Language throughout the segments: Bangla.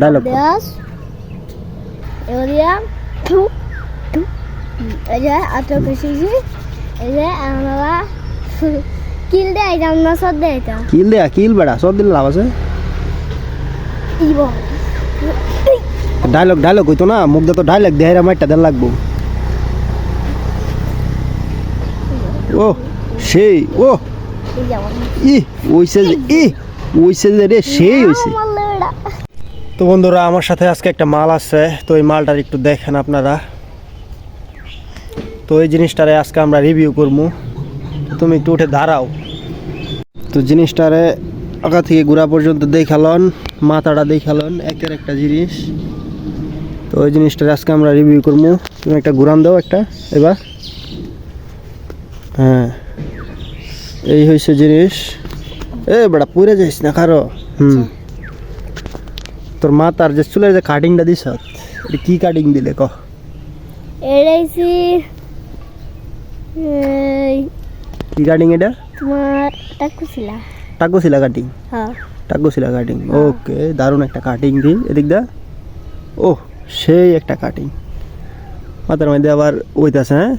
ডায়লগ ব্যাস টু টু এই যে এত খুশি এই যে আমরা কিল দেয় আইতাম না সদ দেয় আইতাম কিল দেয়া কিল বেড়া সব দিন লাভ আছে ডায়লগ ডায়লগ হইতো না মুখ তো ডায়লগ দেহাইরা মাইটটা দেন লাগবো ও সেই ও ই ওইসে ই ওইসে যে রে সেই হইছে। তো বন্ধুরা আমার সাথে আজকে একটা মাল আছে তো এই মালটার একটু দেখেন আপনারা। তো এই জিনিসটারে আজকে আমরা রিভিউ করব। তুমি একটু উঠে দাঁড়াও। তো জিনিসটারে আগা থেকে গোড়া পর্যন্ত দেখালন মাথাটা দেখালন একের একটা জিনিস। তো ওই জিনিসটার আজকে আমরা রিভিউ করব। তুমি একটা ঘুরান দাও একটা এবার। হ্যাঁ। এই হয়েছে জিনিস। এ বেটা পুরে যাইস না কারও হুম। তোর মা তার যে চুলের যে কাটিংটা দিস এটা কি কাটিং দিলে ক? এড়াইছি কি কাটিং এটা? তোমার টাকুছিলা টাকুশিলা কাটিং হ্যাঁ। টাকুশিলা কাটিং ওকে দারুণ একটা কাটিং দি এদিক দা। ও সেই একটা কাটিং মাথার মধ্যে আবার ওইতাছে হ্যাঁ?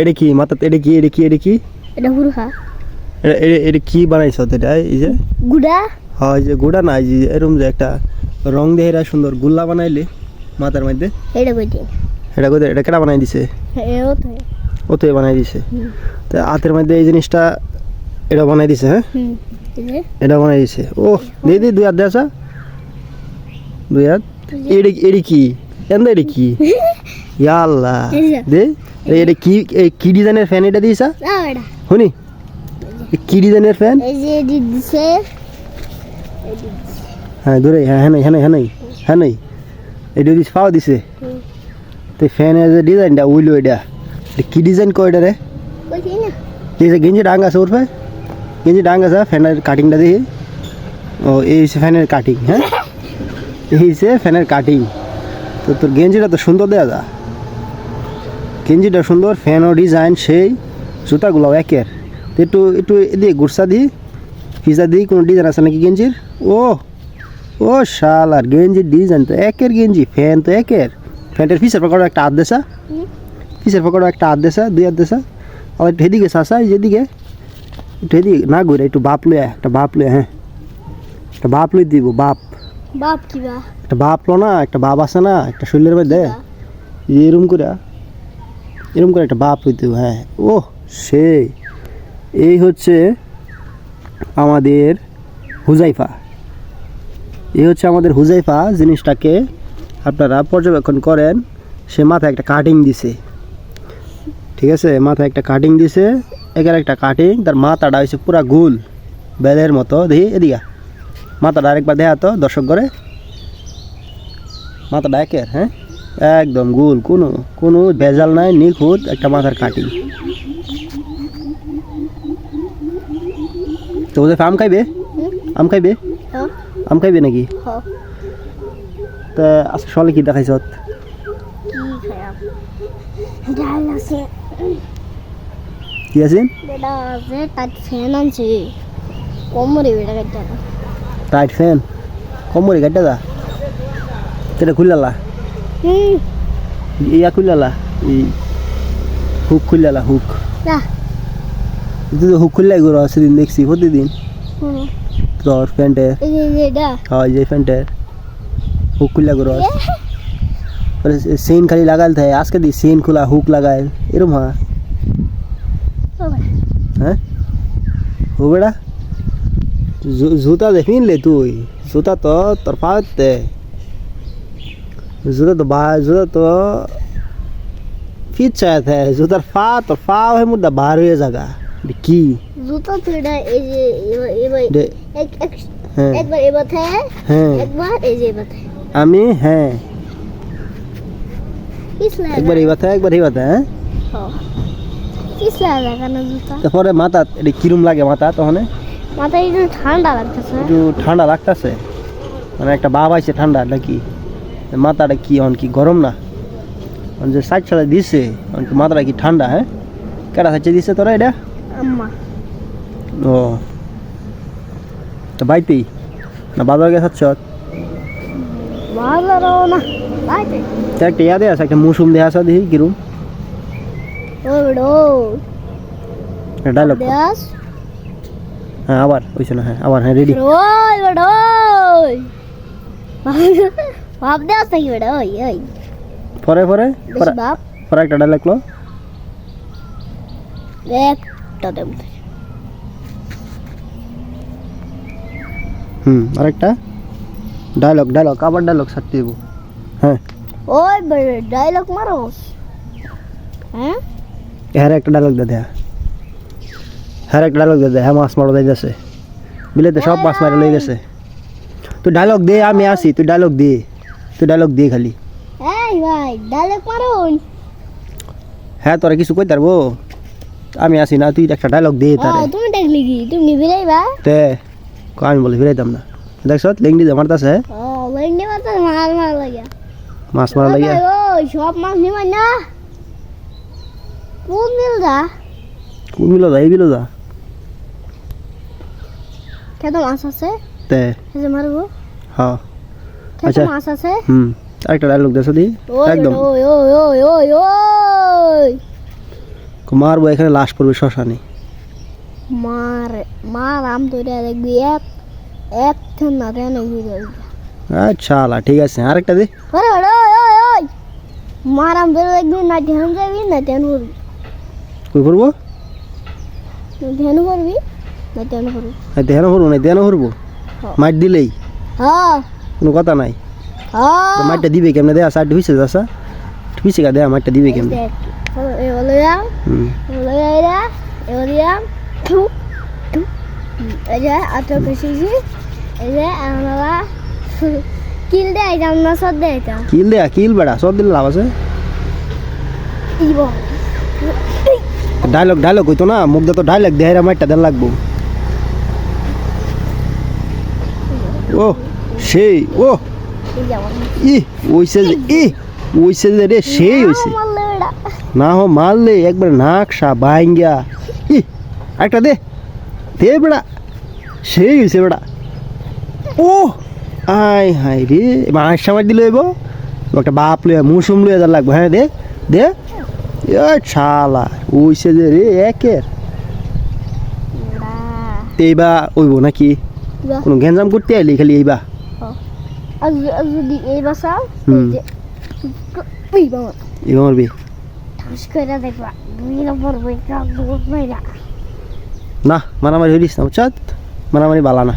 এটা কি মাথা এটা কি এটা কি এটা কি? এটা হুরহা। এটা এটা- কি বানাইছ এটা? এই যে? গুড়া? হয় যে গোড়া না এই যে এরম যে একটা রং দিয়ে এরা সুন্দর গুল্লা বানাইলে মাথার মধ্যে। এটা কইতে এটা কোথায় এটা কেটা বানাই দিছে? এও ও তো বানাই দিছে। তো হাতের মধ্যে এই জিনিসটা এটা বানাই দিছে হ্যাঁ? এই এটা বানাই দিছে। ও দি দি দুই হাত দে আসা দুই হাত। এডি এডি কি? এন্দ এডি কি? ইয়া আল্লাহ এই দে এটা কি এই কি ডিজাইনের ফ্যান এটা দিয়েছা? শুনি। কি ডিজাইনের ফ্যান এই যে দিছে হ্যাঁ দূরে হ্যাঁ হ্যাঁ হ্যাঁ হ্যাঁ নাই, হ্যাঁ নাই এটা দিস পাও দিছে। তো ফ্যানের যে ডিজাইনটা উইলো এটা কি ডিজাইন কয় এটা রে এই যে গেঞ্জি ডাঙ্গা আছে ওর ভাই গেঞ্জি ডাঙ্গা আছে ফ্যানের কাটিংটা দেখি ও এই হচ্ছে ফ্যানের কাটিং হ্যাঁ এই হচ্ছে ফ্যানের কাটিং তো তোর গেঞ্জিটা তো সুন্দর দেওয়া যা গেঞ্জিটা সুন্দর ফ্যানও ডিজাইন সেই জুতাগুলো একের একটু একটু এদিকে গুরসা দিই পিজা দিই কোনো ডিজাইন আছে নাকি গেঞ্জির? ও ও শাল আর গেঞ্জির ডিজাইন তো একের গেঞ্জি ফ্যান তো একের। ফ্যানটার পিসের পকেটে একটা হাত দেশা। হুম। পিসের একটা হাত দেশা দুই হাত দেশা। আর একটু এদিকে শাসা যেদিকে একটু এদিকে না ঘুরে একটু বাপ লয়ে একটা বাপ লয়ে হ্যাঁ। একটা বাপ লই দিব বাপ। বাপ কি একটা বাপ লো না একটা বাপ আছে না একটা শরীরের মধ্যে। এরম করে এরম করে একটা বাপ লই দিব হ্যাঁ। ও সে এই হচ্ছে আমাদের হুজাইফা। এই হচ্ছে আমাদের হুজাইফা, জিনিসটাকে আপনারা পর্যবেক্ষণ করেন, সে মাথায় একটা কাটিং দিছে। ঠিক আছে? মাথায় একটা কাটিং দিছে, এখানে একটা কাটিং তার মাথাটা হয়েছে পুরা গুল, বেলের মতো। দেখি এদিকে। মাথাটা আরেকবার দেখা তো, দর্শক করে মাথাটা একের হ্যাঁ? একদম গুল, কোনো কোনো ভেজাল নাই, নিখুঁত একটা মাথার কাটিং তো ওদের আম খাইবে? আম খাইবে? হ্যাঁ। আম খাইবে নাকি? হ্যাঁ। তা আজকে সকালে কি দেখাইছ? কি আছে। টাইট ফ্যান কমরে গাড়িটা দা কেটে খুললা হুম। ইয়া খুললা এই হুক খুললা হুক। তুই তো হুক খুললাই গরো সেদিন দেখছি প্রতিদিন হুম তোর প্যান্টের এই যে এই যে এটা হয় যে প্যান্টের হুক খুললা গরো সেন খালি লাগাল থাকে আজকে দি সেন খোলা হুক লাগায় এরম হয় ও বেটা, হ্যাঁ ও বেড়া জু- জুতা দে পিনলে তুই জুতা তো তোর পাতে জুতা তো বা জুতা তো ফিট চায় থাকে জুতার ফা তোর ফা হয়ে মুদ্রা বার হয়ে জাগা এটা কি? জুতো তো এই যে এবার হ্যাঁ। একবার এবার থাকে হ্যাঁ। একবার এই যে থাকে আমি? হ্যাঁ। একবার এই কথা একবার এই কথা হ্যাঁ? জুতা? তারপরে মাথা এটা কিরম লাগে মাথা তখন? মাথায় একটু ঠান্ডা লাগতেছে। একটু ঠান্ডা লাগতেছে? মানে একটা ভাব আইছে ঠান্ডা নাকি? মাথাটা কি এখন কি গরম না? যে সাইড সাইডে দিছে মাথাটা কি ঠান্ডা হ্যাঁ? কেটা সাইডে দিছে তোরা এটা? আম্মা ও। তো বাইতেই না বাজার গেছে আচ্ছা? বাজারও না লাইতে তো একটা ইয়াদে আছে একটা মৌসুম দেয়া আছে দেখি কিরম ওই বেড়ো ডায়লগ দেশ হ্যাঁ আবার হয়েছে না হ্যাঁ আবার হ্যাঁ রেডি ওই বেড়ো ভাব দেশ নাকি বেড়ো ওই ওই। পরে পরে? বেশি বাপ পরে একটা ডায়লগ লো একটা দেব হুম আরেকটা ডায়লগ ডায়লগ আবার ডায়লগ ছাড়তে দেবো হ্যাঁ ওই বেড়ো ডায়লগ মারো হ্যাঁ হ্যাঁ একটা ডায়লগ দে দেয়া হ্যাঁ একটা ডায়লগ দে দে হ্যাঁ মাছ মারা যাইতেছে বিলেতে সব মাছ মারা লয়ে গেছে তুই ডায়লগ দে আমি আসি তুই ডায়লগ দে তুই ডায়লগ দে খালি এই ভাই ডায়লগ মারুন হ্যাঁ তোরা কিছু কই পারব আমি আসি না তুই একটা ডায়লগ দে ও তারে তুমি দেখলি কি? তুমি বিরাইবা তে ক আমি বলি ফিরাইতাম না। দেখছ লেংডি দে মারতাছে? ও লেন্ডি মারতে মার মার লাগিয়া। মাছ মারা লাগিয়া? ওই সব মাছ নিবাই না। কোন দিল দা? কোন বিলো যা এই বিলো যা খেতে মাছ আছে? তে। খেতে মারবো? হ্যাঁ আচ্ছা। মাছ আছে? হুম আরেকটা ডায়লগ দেছ দি একদম। ওই ওই ওই ওই ওই। মারবো এখানে লাশ পড়বে শ্মশানে। মার মার আম তোরা দেখবি এক এক ঠান্ডা তেন আচ্ছা আলা ঠিক আছে আরেকটা দে। মার আম তোরা দেখবি না ধ্যান যাবি না ধ্যান করবি কই করব না ধ্যান করবি না ধ্যান করবি দেহানো করব না দেহানো করব। মাঠ দিলেই? হ্যাঁ কোনো কথা নাই? তো মাঠটা দিবে কেমনে? দেয়া সাইড হইছে যাসা হইছে গা দেয়া মাঠটা দিবে কেমনে? দেখ এ বলে যাও হুম বলে এরা এ বলে যাও টু টু এই যে আটো কেসিছি এই যে আমরা কিল দেয় আইতাম সদ আইতাম কিল দেয়া কিল বেড়া, সব দিলে লাভ আছে? ডায়লগ ডায়লগ হইতো না? মুখ দিয়ে তো ডায়লগ দেহারা মাঠটা দেন লাগবো। ও, সেই, ও। ই ওইছে যে ই ওইছে যে রে, সেই হইছে। না হো মারলে একবার নাকশা বাইঙ্গা ই একটা দে। দে বেড়া। সেই হয়েছে বেড়া। ও আয় হাই রে। আঁশ সামার দিলে হইব একটা বাপ লইয়া মুসুম লইয়া যা লাগবো। হ্যাঁ দে দে। ছালা ওইছে যে রে একের। এইবা ওইব নাকি? কোনো গ্যাঞ্জাম করতে আইলি খালি এইবা আজ আজ যদি এই বাসা হুম। ওই বাবা। এইবা মারবি। ঠাস করে দেখবা দুই নম্বর বই কাক দুই না না মারামারি হইলিস না বুঝছ মারামারি বালা না